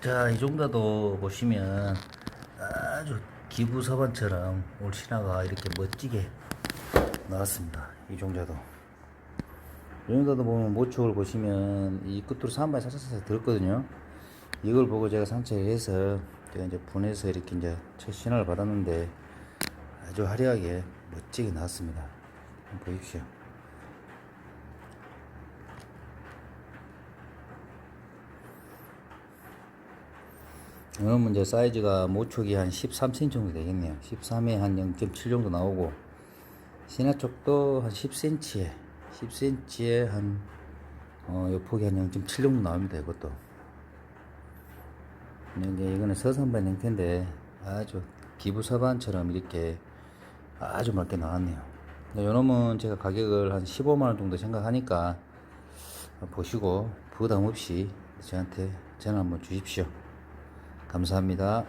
자, 이 정도도 보시면 아주 기부 서반처럼 올 신화가 이렇게 멋지게 나왔습니다. 이 종자도. 이 정도도 보면 모촉을 보시면 이 끝으로 산발이 살살살 들었거든요. 이걸 보고 제가 산책해서 제가 이제 분해서 이렇게 이제 첫 신화를 받았는데 아주 화려하게 멋지게 나왔습니다. 보십시오. 이건 이제 사이즈가 모촉이 한 13cm 정도 되겠네요. 13에 한 0.7 정도 나오고 신화 쪽도 한 10cm에 10cm에 한 어, 요 폭이 한 0.7 정도 나옵니다. 이것도 이게 이거는 서산반 형태인데 아주 기부 서반처럼 이렇게 아주 맑게 나왔네요. 요 놈은 제가 가격을 한 15만 원 정도 생각하니까 보시고 부담 없이 저한테 전화 한번 주십시오. 감사합니다.